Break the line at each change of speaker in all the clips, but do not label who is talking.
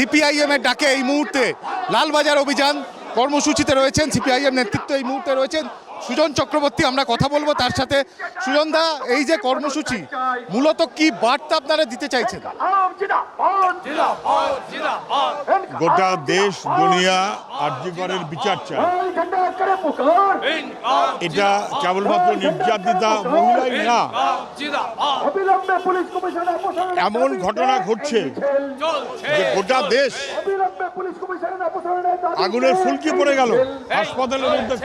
CPIM এর ডাকে এই মুহূর্তে লালবাজার অভিযান কর্মসূচিতে রয়েছেন সিপিআইএম নেতৃত্ব এই মুহূর্তে রয়েছেন সুজন চক্রবর্তী আমরা কথা বলব তার সাথে। সুজন দা এই যে কর্মসূচি মূলত কি বার্তা আপনারা দিতে চাইছেন?
গোটা দেশ দুনিয়া আর্যিকরের বিচার চায় এটা কেবলমাত্র নির্যাতিতা মহিলাই না। এমন ঘটনা ঘটছে যে গোটা দেশ আগুনের ফুলকি পড়ে গেল। হাসপাতালের মধ্যে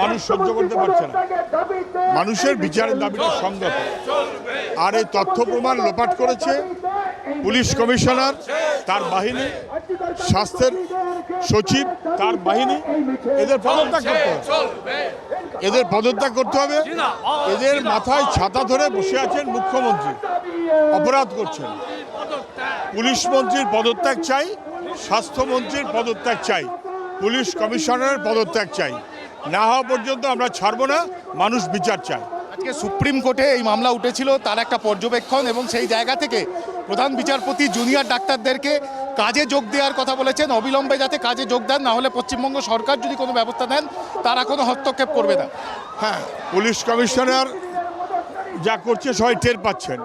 মানুষ সহ্য করতে পারছে না। মানুষের বিচারের দাবিটা সংগত আর এই তথ্য প্রমাণ লোপাট করেছে পুলিশ কমিশনার তার বাহিনী। স্বাস্থ্যের সচিব, তার বাহিনী, এদের পদত্যাগ করতে হবে। এদের পদত্যাগ করতে হবে। এদের মাথায় ছাতা ধরে বসে আছেন মুখ্যমন্ত্রী। অপরাধ করছেন। পুলিশ মন্ত্রীর পদত্যাগ চাই স্বাস্থ্যমন্ত্রীর পদত্যাগ চাই, পুলিশ কমিশনারের পদত্যাগ চাই। না হওয়া পর্যন্ত আমরা ছাড়বো না, মানুষ বিচার চায়।
আজকে সুপ্রিম কোর্টে এই মামলা উঠেছিল, তার একটা পর্যবেক্ষণ এবং সেই জায়গা থেকে প্রধান বিচারপতি, জুনিয়র ডাক্তারদেরকে কাজে যোগ দেওয়ার কথা বলেছেন। অবিলম্বে যাতে কাজে যোগ দেন না হলে পশ্চিমবঙ্গ সরকার যদি কোনো ব্যবস্থা নেন তারা কোনো হস্তক্ষেপ করবে না।
হ্যাঁ পুলিশ কমিশনার যা করছে সবাই টের পাচ্ছেন।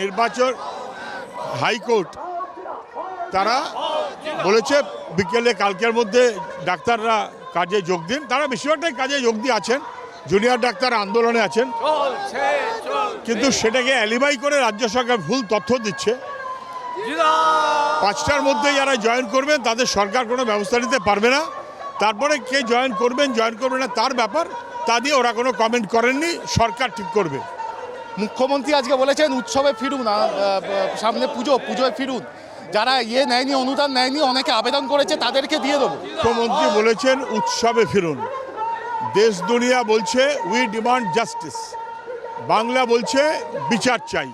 নির্বাচন হাইকোর্ট তারা বলেছে বিকেলে কালকের মধ্যে ডাক্তাররা কাজে যোগ দিন। তারা বেশিরভাগটাই কাজে যোগ দিয়ে আছেন। জুনিয়র ডাক্তার আন্দোলনে আছেন। কিন্তু সেটাকে অ্যালিবাই করে রাজ্য সরকার ভুল তথ্য দিচ্ছে। পাঁচটার মধ্যে যারা জয়েন করবেন তাদের সরকার কোনো ব্যবস্থা নিতে পারবে না। তারপরে কে জয়েন করবেন জয়েন করবেন না তার ব্যাপার তা দিয়ে ওরা কোনো কমেন্ট করেননি সরকার ঠিক করবে।
মুখ্যমন্ত্রী আজকে বলেছেন উৎসবে ফিরুন সামনে পুজো পুজোয় ফিরুন। যারা ইয়ে নেয়নি অনুদান নেয়নি অনেকে আবেদন করেছে তাদেরকে দিয়ে দেবো।
মুখ্যমন্ত্রী বলেছেন উৎসবে ফিরুন। দেশ দুনিয়া বলছে উই ডিমান্ড জাস্টিস বাংলা বলছে বিচার চাই।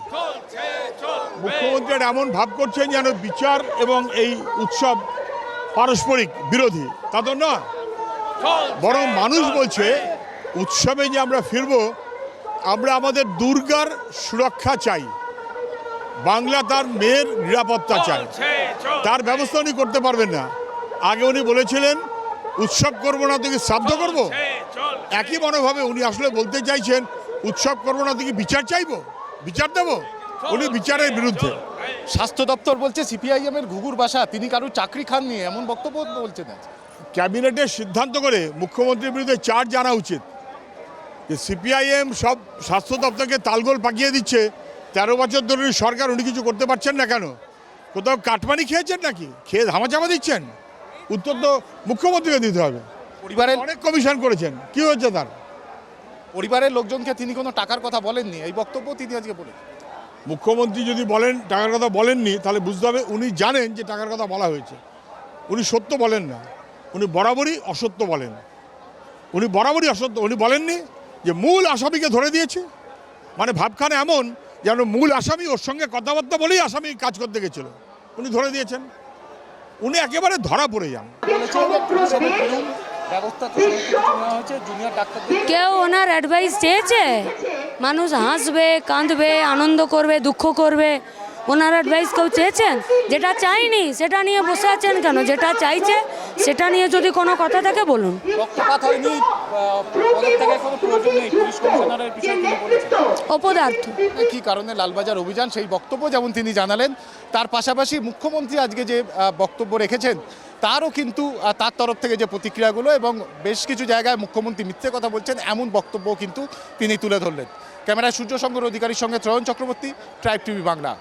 মুখ্যমন্ত্রী এমন ভাব করছেন যেন বিচার এবং এই উৎসব পারস্পরিক বিরোধী। তা তো নয়। বরং মানুষ বলছে, উৎসবে যে আমরা ফিরব, আমরা আমাদের দুর্গার সুরক্ষা চাই। বাংলা তার মেয়ের নিরাপত্তা চায় তার ব্যবস্থা উনি করতে পারবেন না। আগে উনি বলেছিলেন, উৎসব করব না তুই শ্রাদ্ধ করব? একই মনোভাবে উনি আসলে বলতে চাইছেন, উৎসব করব না তুই বিচার চাইব? বিচার দেব? উনি বিচারের বিরুদ্ধে।
স্বাস্থ্য দপ্তর বলছে সিপিআইএম এর ঘুঘুর বাসা তিনি কারও চাকরি খাননি এমন বক্তব্য বলছেন
ক্যাবিনেটের সিদ্ধান্ত করে মুখ্যমন্ত্রীর বিরুদ্ধে চার্জ জানা উচিত। যে সিপিআইএম সব স্বাস্থ্য দপ্তরকে তালগোল পাকিয়ে দিচ্ছে তেরো বছর ধরে সরকার উনি কিছু করতে পারছেন না কেন? কোথাও কাটমানি খেয়েছেন নাকি? খেয়ে ধামাচাপা দিচ্ছেন? উত্তর তো মুখ্যমন্ত্রীকে দিতে হবে।
পরিবারের
অনেক কমিশন করেছেন কি হয়েছে তার?
পরিবারের লোকজনকে তিনি কোনো টাকার কথা বলেননি এই বক্তব্য তিনি আজকে বলেন
মুখ্যমন্ত্রী যদি বলেন, টাকার কথা বলেননি, তাহলে বুঝতে হবে উনি জানেন যে টাকার কথা বলা হয়েছে। উনি সত্য বলেন না। উনি বরাবরই অসত্য বলেন। উনি বরাবরই অসত্য। উনি বলেননি যে মূল আসামিকে ধরে দিয়েছে। মানে ভাবখানে এমন যেন মূল আসামি ওর সঙ্গে কথাবার্তা বলেই আসামি কাজ করতে গেছিল। উনি ধরে দিয়েছেন। উনি একেবারে ধরা পড়ে যান।
ব্যবস্থা তো সমস্ত কিছু নেওয়া হয়েছে জুনিয়র ডাক্তারদের
কেউ ওনার অ্যাডভাইস চেয়েছে? মানুষ হাসবে কাঁদবে আনন্দ করবে দুঃখ করবে। ওনার অ্যাডভাইস কেউ চেয়েছেন? যেটা চাইনি সেটা নিয়ে বসে আছেন কেন? যেটা চাইছে সেটা নিয়ে যদি কোনো কথা থাকে বলুন। অপদার্থ।
কি কারণে লালবাজার অভিযান? সেই বক্তব্য যেমন তিনি জানালেন তার পাশাপাশি মুখ্যমন্ত্রী আজকে যে বক্তব্য রেখেছেন তারও কিন্তু তার তরফ থেকে যে প্রতিক্রিয়াগুলো এবং বেশ কিছু জায়গায় মুখ্যমন্ত্রী মিথ্যে কথা বলছেন, এমন বক্তব্য কিন্তু তিনি তুলে ধরলেন। ক্যামেরায় সূর্য সংঘর অধিকারীর সঙ্গে ত্রয়ন চক্রবর্তী ট্রাইব টিভি বাংলা।